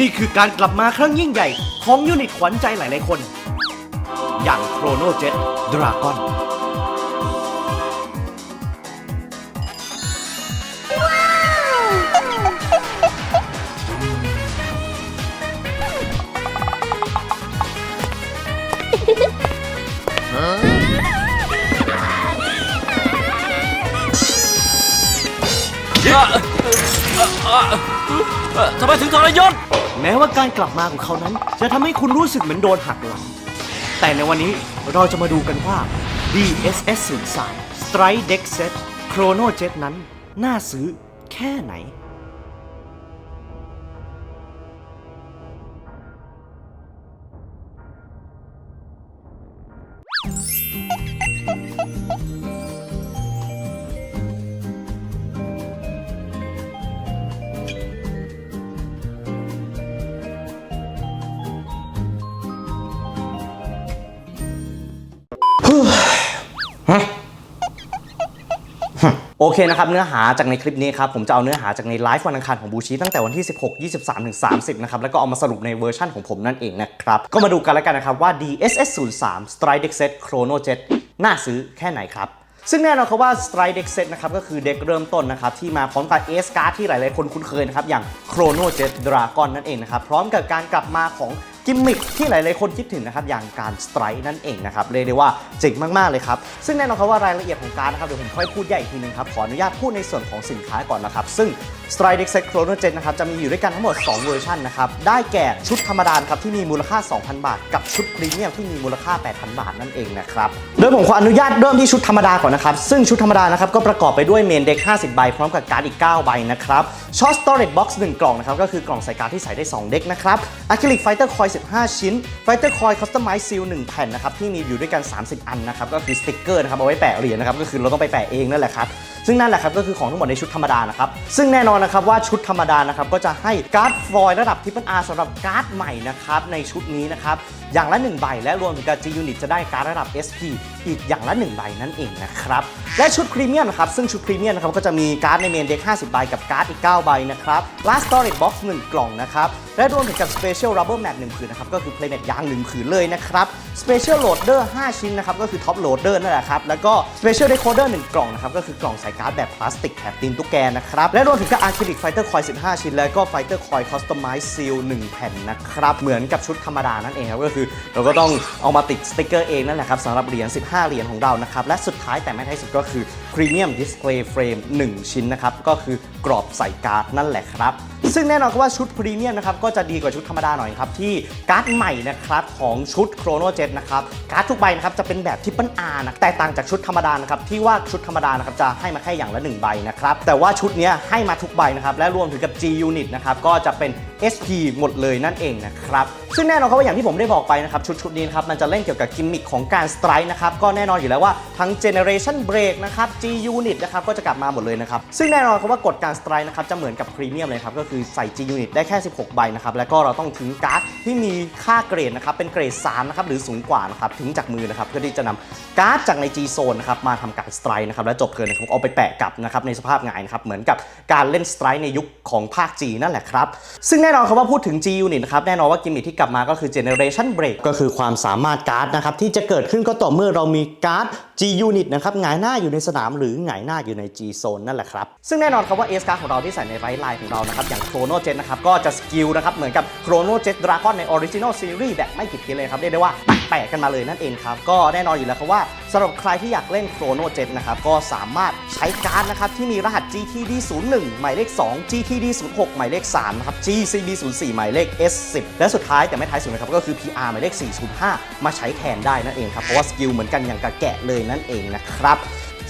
นี่คือการกลับมาครั้งยิ่งใหญ่ ของยูนิตขวัญใจหลายๆคน อย่างโครโนเจ็ตดราก้อน ทำไมถึงทรยศ แม้ว่าการกลับมาของเขานั้น จะทำให้คุณรู้สึกเหมือนโดนหักหลัง แต่ในวันนี้เราจะมาดูกันว่า DSS 0 3 Strike Deck Set Chrono Jet นั้น น่าซื้อแค่ไหน โอเคนะครับเนื้อหาจากในคลิปนี้ครับผมจะเอาเนื้อหาจากในไลฟ์วันอังคารของบูชีตั้งแต่วันที่ 16 23ถึง30 นะครับ แล้วก็เอามาสรุปในเวอร์ชั่นของผมนั่นเองนะครับ ก็มาดูกันแล้วกันนะครับว่า DSS 0 3 Strike Deck Set Chrono Jet น่าซื้อแค่ไหนครับซึ่งแน่นอนครับว่า Strike Deck Set นะครับก็คือเด็กเริ่มต้นนะครับที่มาพร้อมกับ S Card ที่หลาย ๆ คนคุ้นเคยนะครับอย่าง Chrono Jet Dragon นั่นเองนะครับพร้อมกับการกลับมาของ กิมมิคที่หลายๆคนคิดถึงนะครับอย่างการสไตร์นั่นเองนะครับเรียกได้ว่าเจ๋งมากๆเลยครับ ซึ่งแน่นอนครับว่ารายละเอียดของการนะครับเดี๋ยวผมค่อยพูดใหญ่อีกทีนึงครับขออนุญาตพูดในส่วนของสินค้าก่อนนะครับ ซึ่ง Strike Deck Set Chrono Jet นะครับจะมีอยู่ด้วยกันทั้งหมด 2 เวอร์ชันนะครับได้แก่ชุดธรรมดาครับที่มีมูลค่า 2,000 บาท กับชุดพรีเมียมที่มีมูลค่า 8,000 บาทนั่นเองนะครับโดยผมขออนุญาตเริ่มที่ชุดธรรมดาก่อนนะครับซึ่งชุดธรรมดานะครับก็ประกอบไปด้วยเมนเด็ก50 ใบพร้อมกับการ์ดอีก 9 ใบนะครับ ช็อตสตอเรจบ็อกซ์1กล่องนะครับก็คือกล่องใส่การ์ดที่ใส่ได้ 2 เด็กนะครับอะคริลิกไฟเตอร์คอย15 ชิ้นไฟเตอร์คอยคัสตอมไมซ์ซีล1แผ่นนะครับที่มีอยู่ด้วยกัน 30 อันนะครับก็คือสติกเกอร์นะครับเอาไว้แปะเหรียญนะครับก็คือเราต้องไปแปะเองนั่นแหละครับ ซึ่งนั่นแหละครับก็คือของทั้งหมดในชุดธรรมดานะครับซึ่งแน่นอนนะครับว่าชุดธรรมดานะครับก็จะให้การ์ดฟอยล์ระดับทิปเปิลอาร์สำหรับการ์ดใหม่นะครับในชุดนี้นะครับอย่างละ1ใบและรวมถึงกับ G Unit จะได้การ์ดระดับ SP อีกอย่างละ1ใบนั่นเองนะครับและชุดพรีเมียมครับซึ่งชุดพรีเมียมนะครับก็จะมีการ์ดในเมนเด็ก50 ใบกับการ์ดอีก 9 ใบนะครับ Last Storage Box 1 กล่องนะครับและรวมถึงกับ Special Rubber Mat 1ผืนนะครับก็คือ Playmat ยาง 1 ผืนเลยนะครับ Special Loader 5 ชิ้นนะครับก็คือ Top Loader นั่นแหละครับแล้วก็ Special Decoder 1 กล่องนะครับก็คือกล่องใส่การ์ดแบบพลาสติกแถบตีนตุ๊กแกนะครับ และรวมถึงกับ Acrylic Fighter Coil 15 ชิ้น แล้วก็ไฟเตอร์คอยคอสตอมไมซ์ซีล1แผ่นนะครับ เหมือนกับชุดธรรมดานั่นเองครับ ก็คือเราก็ต้องเอามาติดสติกเกอร์เองนั่นแหละครับสำหรับเหรียญ 15 เหรียญของเรานะครับ และสุดท้ายแต่ไม่ท้ายสุดก็คือพรีเมียมดิสเพลย์เฟรม1ชิ้นนะครับก็คือกรอบใส่การ์ดนั่นแหละครับ ซึ่งแน่นอนว่าชุดพรีเมียมนะครับก็จะดีกว่าชุดธรรมดาหน่อยครับที่การ์ดใหม่นะครับของชุด Chrono Jet นะครับการ์ดทุกใบนะครับจะเป็นแบบทิปเปิลอาร์นะแตกต่างจากชุดธรรมดานะครับที่ว่าชุดธรรมดานะครับจะให้มาแค่อย่างละ 1 ใบนะครับแต่ว่าชุดนี้ให้มาทุกใบนะครับและรวมถึงกับ G Unit นะครับก็จะเป็น SP หมดเลยนั่นเองนะครับซึ่งแน่นอนครับว่าอย่างที่ผมได้บอกไปนะครับชุดชุดนี้นะครับมันจะเล่นเกี่ยวกับกิมมิคของการสไตร์นะครับก็แน่นอนอยู่แล้วว่าทั้ง Generation Break นะครับ G Unit นะครับก็จะกลับมาหมดเลยนะครับซึ่งแน่นอนครับว่ากฎการสไตร์นะครับจะเหมือนกับพรีเมียมเลยครับก็คือใส่ G Unit ได้แค่ 16 ใบนะครับ แล้วก็เราต้องทิ้งการ์ดที่มีค่าเกรดนะครับ เป็นเกรด 3 นะครับ หรือสูงกว่านะครับทิ้งจากมือนะครับ เพื่อที่จะนำการ์ดจากใน G Zone นะครับ มาทำการสไตร์นะครับ และจบเทิร์นนะครับเอาไปแปะกลับนะครับ ในสภาพหงายนะครับ เหมือนกับการเล่นสไตร์ในยุคของภาค G นั่นแหละครับ ซึ่งแน่นอนครับว่าพูดถึง G Unit นะครับ แน่นอนว่ากิมมิคที่กลับมาก็คือ Generation Break ก็คือความสามารถการ์ดนะครับที่จะเกิดขึ้นก็ต่อเมื่อเรามีการ์ด G Unit นะครับหงายหน้าอยู่ในสนามหรือหงายหน้าอยู่ใน G Zone นั่นแหละครับซึ่งแน่นอนครับว่า S การ์ดของเราที่ใส่ในไรไลน์ของเรานะครับอย่าง Chrono Jet นะครับก็จะสกิลนะครับเหมือนกับ Chrono Jet Dragon ใน Original Series แบบไม่ผิดเพี้ยนเลยครับ เรียกได้ว่าแปะกันมาเลยนั่นเองครับ ก็แน่นอนอยู่แล้วครับว่าสำหรับใครที่อยากเล่น Chrono Jet นะครับก็สามารถใช้การ์ดนะครับที่มีรหัส GTD 01หมายเลข 2 GTD 06หมายเลข3นะครับ GCB 04หมายเลข S10 และสุดท้ายแต่ไม่ท้ายสุดนะครับก็คือ PR หมายเลข405 มาใช้แทนได้นั่นเองครับเพราะว่าสกิลเหมือนกันอย่างกับแกะเลยนั่นเองนะครับ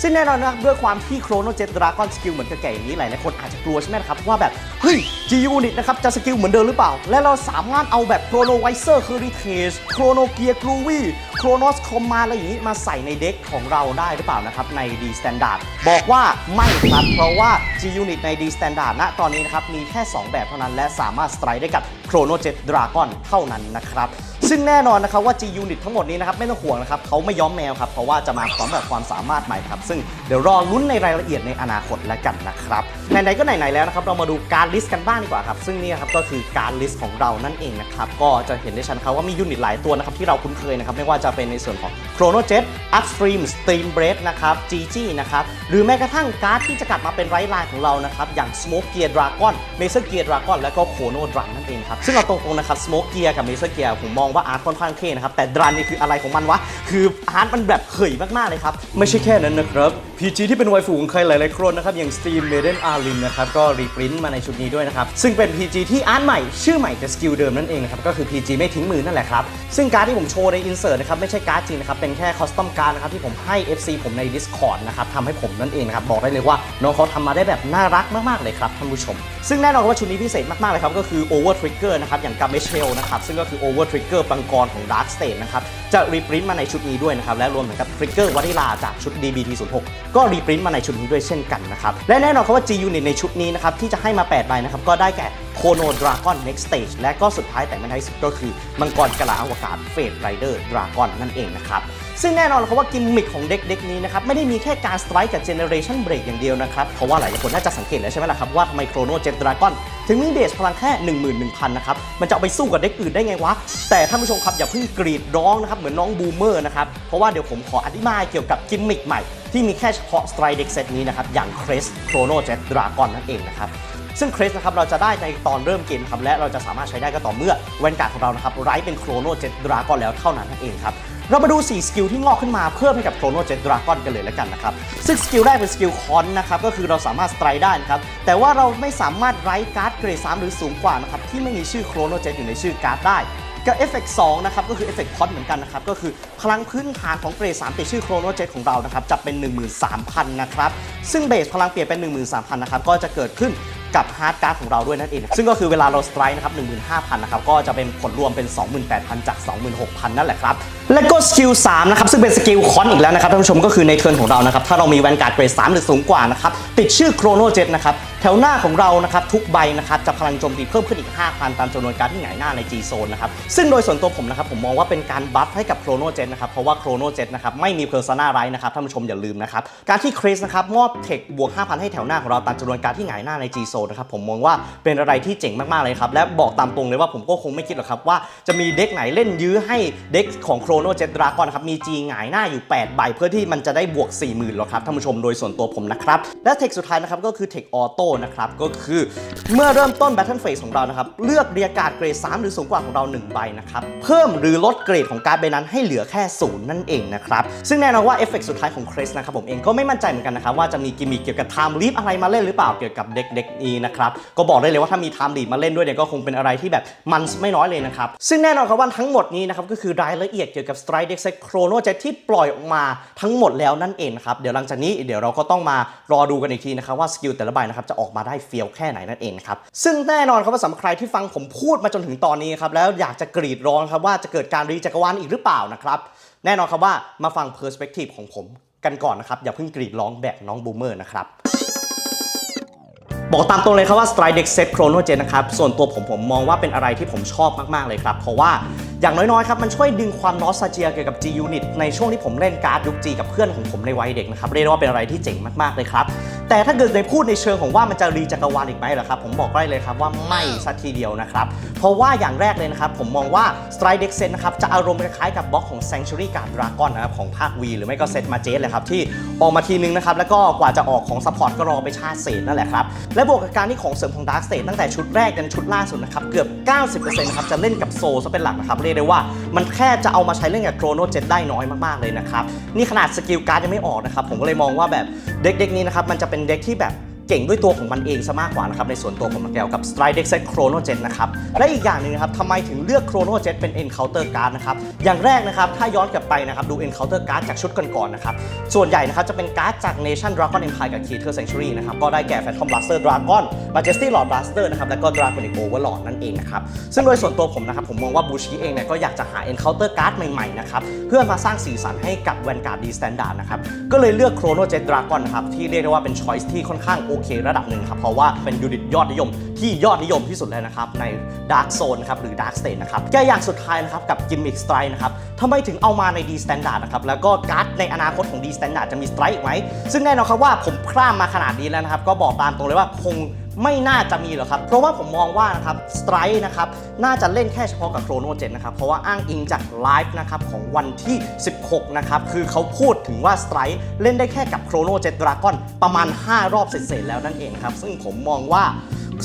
ซึ่งแน่นอนนะด้วยความที่โครโนเจ็ตดราก้อนสกิลเหมือนกับแก่อย่างนี้หลายนคนอาจจะกลัวใช่ไหมครับ ว่าแบบ เฮ้ย G Unit นะครับ จะสกิลเหมือนเดิมหรือเปล่า และเราสามารถเอาแบบโครโนไวเซอร์คือรีเทสโครโนเกียร์กลูวี่โครโนสคอมมาอะไรอย่างนี้มาใส่ในเด็กของเราได้หรือเปล่านะครับ ใน D Standard บอกว่าไม่ครับ เพราะว่า G Unit ใน D Standard ณตอนนี้นะครับมีแค่ 2 แบบเท่านั้นและสามารถสไตร์ได้กับโครโนเจ็ตดราก้อนเท่านั้นนะครับ ซึ่งแน่นอนนะครับว่า G Unit ทั้งหมดนี้นะครับไม่ต้องห่วงนะครับเขาไม่ย้อมแมวครับเพราะว่าจะมาพร้อมกับความสามารถใหม่ครับซึ่งเดี๋ยวรอลุ้นในรายละเอียดในอนาคตแล้วกันนะครับไหนๆก็ไหนๆแล้วนะครับเรามาดูการลิสต์กันบ้างดีกว่าครับซึ่งนี่ครับก็คือการลิสต์ของเรานั่นเองนะครับก็จะเห็นได้ชัดครับว่ามียูนิตหลายตัวนะครับที่เราคุ้นเคยนะครับไม่ว่าจะเป็นในส่วนของ Chrono Jet Upstream Steam Break นะครับ GG นะครับหรือแม้กระทั่งการ์ดที่จะกลับมาเป็นไร้ลายของเรานะครับอย่าง Smoke Gear Dragon m a s e r Gear Dragon และก็ Chrono Drum นั่นเองครับซึ่งเราตรงๆนะครับ Smoke Gear กับ m a s e r Gear ผมมองว่าอาร์ตค่อนข้างเท่นะครับแต่ Drum นี่คืออะไรของมันวะคืออาร์ตมันแบบเขยมากๆเลยครับไม่ใช่แค่นั้นนะครับ PG ที่เป็นไวฟูของใครหลายๆคนนะครับอย่าง Steam Maiden Arlin นะครับก็รีปรินต์มาในชุดนี้ด้วยนะครับ ซึ่งเป็น PG ที่อาร์ตใหม่ชื่อใหม่แต่สกิลเดิมนั่นเองนะครับ ก็คือ PG ไม่ทิ้งมือนั่นแหละครับ ซึ่งการ์ดที่ผมโชว์ใน insert นะครับ ไม่ใช่การ์ดจริงนะครับ เป็นแค่คอสตอมการ์ดนะครับ ที่ผมให้ FC ผมใน Discord นะครับทำให้ผมนั่นเองนะครับ บอกได้เลยว่าน้องเขาทำมาได้แบบน่ารักมากๆเลยครับท่านผู้ชม ซึ่งแน่นอนว่าชุดนี้พิเศษมากๆเลยครับก็คือ Over Trigger นะครับอย่างกัมเมเชลนะครับซึ่งก็คือ Over Trigger ปังกรของ Dark State นะครับจะรีปรินต์มาในชุดนี้ด้วยนะครับและรวมถึงกับ Trigger วานิลาจากชุด DBT06 ก็รีปรินต์มาในชุดนี้ด้วยเช่นกันนะครับและแน่นอนครับว่ายูนิตในชุดนี้นะครับ ที่จะให้มา 8 ใบนะครับ ก็ได้แก่โคโนดราก้อนเน็กสเตจและก็สุดท้ายแต่ไม่ท้ายสุดก็คือ มังกรกะลาอวกาศเฟดไรเดอร์ดราก้อนนั่นเองนะครับ ซึ่งแน่นอนครับว่ากิมมิคของเด็กเด็กนี้นะครับไม่ได้มีแค่การสไตร์กับเจเนอเรชันเบรกอย่างเดียวนะครับเพราะว่าหลายคนน่าจะสังเกตแล้วใช่ไหมล่ะครับว่าไมโครโนเจตดราก้อนถึงมีเบสพลังแค่ 11,000 นะครับ มันจะเอาไปสู้กับเด็กอื่นได้ไงวะ แต่ท่านผู้ชมครับ อย่าเพิ่งกรีดร้องนะครับ เหมือนน้องบูมเมอร์นะครับ เพราะว่าเดี๋ยวผมขออธิบายเกี่ยวกับกิมมิคใหม่ ที่มีแค่เฉพาะสไตร์เด็กเซตนี้นะครับ อย่างเครสโครโนเจตดราก้อนนั่นเองนะครับซึ่งเครสนะครับเราจะได้ในตอนเริ่มเกมครับและเราจะสามารถใช้ได้ก็ต่อเมื่อแวนการ์ดของเรานะครับไร้เป็นโครโนเจ็ตดราก้อนแล้วเท่านั้นนั่นเองครับ เรามาดู 4 สกิลที่งอกขึ้นมาเพิ่มให้กับโครโนเจ็ตดราก้อนกันเลยแล้วกันนะครับ ซึ่งสกิลแรกเป็นสกิลคอนนะครับ ก็คือเราสามารถสไตร์ได้นะครับ แต่ว่าเราไม่สามารถไร้การ์ดเกรด3หรือสูงกว่านะครับ ที่ไม่มีชื่อโครโนเจ็ตอยู่ในชื่อการ์ดได้กับเอฟเฟกต์2นะครับ ก็คือเอฟเฟกต์พอดเหมือนกันนะครับ ก็คือพลังพื้นฐานของเกรด3ติดชื่อโครโนเจ็ตของเรานะครับจะเป็น 13,000 นะครับ ซึ่งเบสพลังเปลี่ยนเป็น 13,000 นะครับก็จะเกิดขึ้น กับฮาร์ดการ์ดของเราด้วยนั่นเอง ซึ่งก็คือเวลาเราสไตร์นะครับ15,000นะครับก็จะเป็นผลรวมเป็น 28,000 จาก 26,000 นั่นแหละครับและก็สกิล3นะครับซึ่งเป็นสกิลคอนอีกแล้วนะครับท่านผู้ชมก็คือในเทิร์นของเรานะครับถ้าเรามีแวนการ์ดเกรด3หรือสูงกว่านะครับติดชื่อโครโนเจ็ตนะครับ แถวหน้าของเรานะครับทุกใบนะครับจะพลังโจมตีเพิ่มขึ้นอีก 5,000 ตามจำนวนการที่หงายหน้าใน G Zone นะครับซึ่งโดยส่วนตัวผมนะครับผมมองว่าเป็นการบัฟให้กับโครโนเจ t นะครับเพราะว่าโครโนเจ t นะครับไม่มีเพอร์ซนาไรนะครับท่านผู้ชมอย่าลืมนะครับการที่คริสนะครับมอบเทคบวก 5,000 ให้แถวหน้าของเราตามจำนวนการที่หงายหน้าใน G Zone นะครับผมมองว่าเป็นอะไรที่เจ๋งมากๆเลยครับและบอกตามตรงเลยว่าผมก็คงไม่คิดหรอกครับว่าจะมีเด็กไหนเล่นยื้อให้เด็กของโครโนเจ t ดราก้อนครับมี G หงายหน้าอยู่ 8 ใบ เพื่อที่มันจะได้บวก 40,000หรอกครับท่านผู้ชมโดยส่วนตัวผมนะครับและเทคสุดท้ายนะครับก็คือเทคออโต้นะครับ ก็คือเมื่อเริ่มต้น Battle Phase ของเรานะครับ เลือกเรียกการ์ดเกรด 3 หรือสูงกว่าของเรา 1 ใบนะครับ เพิ่มหรือลดเกรดของการ์ดใบนั้นให้เหลือแค่ศูนย์นั่นเองนะครับ ซึ่งแน่นอนว่าเอฟเฟกต์สุดท้ายของเครสนะครับผมเองก็ไม่มั่นใจเหมือนกันนะครับ ว่าจะมีกิมมิคเกี่ยวกับ Time Leap อะไรมาเล่นหรือเปล่าเกี่ยวกับเด็กเด็กนี้นะครับก็บอกได้เลยว่าถ้ามี Time Leap มาเล่นด้วยเนี่ยก็คงเป็นอะไรที่แบบมันไม่น้อยเลยนะครับซึ่งแน่นอนครับว่าทั้งหมดนี้นะครับก็คือรายละเอียดเกี่ยวกับ Strike Deck Set Chrono Jet ที่ปล่อยออกมาทั้งหมดแล้วนั่นเองครับเดี๋ยวหลังจากนี้เดี๋ยวเราก็ต้องมารอดูกันอีกทีนะครับว่าสกิลแต่ละใบนะครับจะออกอกมาได้เฟี้ยวแค่ไหนนั่นเองนะครับซึ่งแน่นอนครับว่าสำหรับใครที่ฟังผมพูดมาจนถึงตอนนี้ครับแล้วอยากจะกรีดร้องครับว่าจะเกิดการรีจักรวาลอีกหรือเปล่านะครับแน่นอนครับว่ามาฟังเพอร์สเปกทีฟของผมกันก่อนนะครับอย่าเพิ่งกรีดร้องแบบน้องบูมเมอร์นะครับบอกตามตรงเลยครับว่า Strike Deck Set Chrono Gen นะครับ ส่วนตัวผมผมมองว่าเป็นอะไรที่ผมชอบมาก ๆ เลยครับ เพราะว่าอย่างน้อย ๆ ครับ มันช่วยดึงความนอสซาเจียเกี่ยวกับ G Unit ในช่วงที่ผมเล่นการ์ดยุค G กับเพื่อนของผมในวัยเด็กนะครับ เรียกได้ว่าเป็นอะไรที่เจ๋งมาก ๆ เลยครับแต่ถ้าเกิดในพูดในเชิงของว่ามันจะรีจักรวาลอีกไหมเหรอครับ ผมบอกได้เลยครับว่าไม่สักทีเดียวนะครับ เพราะว่าอย่างแรกเลยนะครับ ผมมองว่า Strike Deck Set นะครับ จะอารมณ์คล้ายๆกับบล็อกของ Sanctuary Guard Dragon นะครับ ของภาค V หรือไม่ก็เซตมาเจสเลยครับ ที่ออกมาทีนึงนะครับ แล้วก็กว่าจะออกของซัพพอร์ตก็รอไปชาติเศษนั่นแหละครับ และบวกกับการที่ของเสริมของ Dark State ตั้งแต่ชุดแรกจนชุดล่าสุดนะครับเกือบ 90%นะครับจะเล่นกับโซซะเป็นหลักนะครับเรียกได้ว่ามันแค่จะเอามาใช้เล่นกับโครโนเจ็ตได้น้อยมากๆเลยนะครับนี่ขนาดสกิลการ์ดยังไม่ออกนะครับผมก็เลยมองว่าแบบ เด็กๆนี้นะครับมันจะเป็นเด็กที่แบบ เก่งด้วยตัวของมันเองซะมากกว่านะครับในส่วนตัวผมเกี่ยวกับ Strike Deck Set Chrono Jet นะครับและอีกอย่างหนึ่งนะครับทำไมถึงเลือก Chrono Jet เป็น Encounter Card นะครับอย่างแรกนะครับถ้าย้อนกลับไปนะครับดู Encounter Card จากชุดก่อนๆนะครับส่วนใหญ่นะครับจะเป็นการ์ดจาก Nation Dragon Empire กับ Keter Sanctuary นะครับก็ได้แก่ Phantom Blaster Dragon Majesty Lord Blaster นะครับแล้วก็ Draconic Overlord นั่นเองนะครับซึ่งโดยส่วนตัวผมนะครับผมมองว่าบูชิเองเนี่ยก็อยากจะหา Encounter Card ใหม่ๆนะครับเพื่อมาสร้างสีสันให้กับ Vanguard D Standard นะครับก็เลยเลือก Chrono Jet Dragon นะครับที่เรียกได้ว่าเป็น choice ที่ค่อนข้างโเคระดับหนึ่งครับ เพราะว่าเป็นยูนิตยอดนิยมที่ยอดนิยมที่สุดเลยนะครับ ใน Dark Zone นะครับหรือ Dark State นะครับแกอย่างสุดท้ายนะครับ กับ Gimmick Strike นะครับทำไมถึงเอามาใน D Standard นะครับ แล้วก็การ์ดในอนาคตของ D Standard จะมี Strike อีกไหมซึ่งแน่นอนครับว่าผมคร่ามมาขนาดนี้แล้วนะครับก็บอกตามตรงเลยว่าคง ไม่น่าจะมีหรอกครับ เพราะว่าผมมองว่านะครับสไตร์นะครับน่าจะเล่นแค่เฉพาะกับโครโนเจนนะครับ เพราะว่าอ้างอิงจากไลฟ์นะครับของวันที่ 16 นะครับ คือเขาพูดถึงว่าสไตร์เล่นได้แค่กับโครโนเจนดราก้อนประมาณ 5 รอบเสร็จแล้วนั่นเองครับ ซึ่งผมมองว่า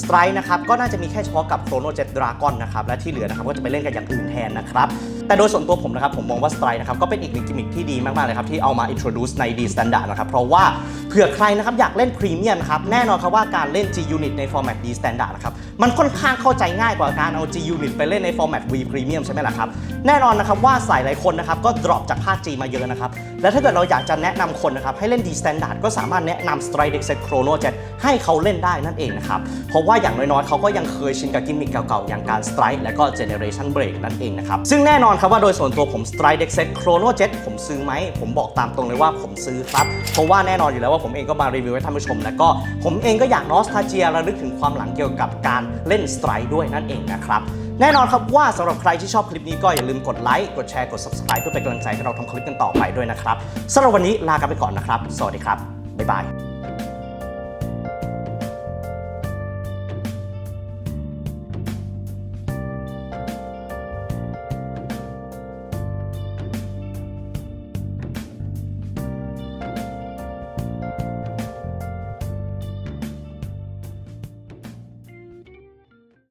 สไตร์นะครับก็น่าจะมีแค่เฉพาะกับโครโนเจนดราก้อนนะครับและที่เหลือนะครับก็จะไปเล่นกับอย่างอื่นแทนนะครับ แต่โดยส่วนตัวผมนะครับ ผมมองว่าสไตร์นะครับก็เป็นอีกหนึ่งกิมมิคที่ดีมากๆเลยครับ ที่เอามา introduce ใน D Standard นะครับ เพราะว่าเผื่อใครนะครับอยากเล่นพรีเมียมนะครับ แน่นอนครับว่าการเล่น G Unit ใน format D Standard นะครับ มันค่อนข้างเข้าใจง่ายกว่าการเอา G Unit ไปเล่นใน format V Premium ใช่ไหมล่ะครับ แน่นอนนะครับว่าสายหลายคนนะครับก็ drop จากภาค G มาเยอะนะครับ และถ้าเกิดเราอยากจะแนะนำคนนะครับให้เล่น D Standard ก็สามารถแนะนำ Strike Deck Set Chrono Jet ให้เขาเล่นได้นั่นเองนะครับ เพราะว่าอย่างน้อยๆเขาก็ยังเคยชินกับกิมมิคเก่าๆอย่างการ Strike และก็ Generation Break นั่นเองนะครับซึ่งแน่นอนครับว่าโดยส่วนตัวผม Strike Deck Set Chrono Jet ผมซื้อไหม ผมบอกตามตรงเลยว่าผมซื้อครับ เพราะว่าแน่นอนอยู่แล้วว่าผมเองก็มารีวิวให้ท่านผู้ชมและก็ผมเองก็อยากนอสทาเจียระลึกถึงความหลังเกี่ยวกับการเล่น Strike ด้วยนั่นเองนะครับแน่นอนครับว่าสำหรับใครที่ชอบคลิปนี้ก็อย่าลืมกดไลค์กดแชร์กด subscribe เพื่อเป็นกำลังใจให้เราทำคลิปกันต่อไปด้วยนะครับสำหรับวันนี้ลากันไปก่อนนะครับ สวัสดีครับบ๊ายบาย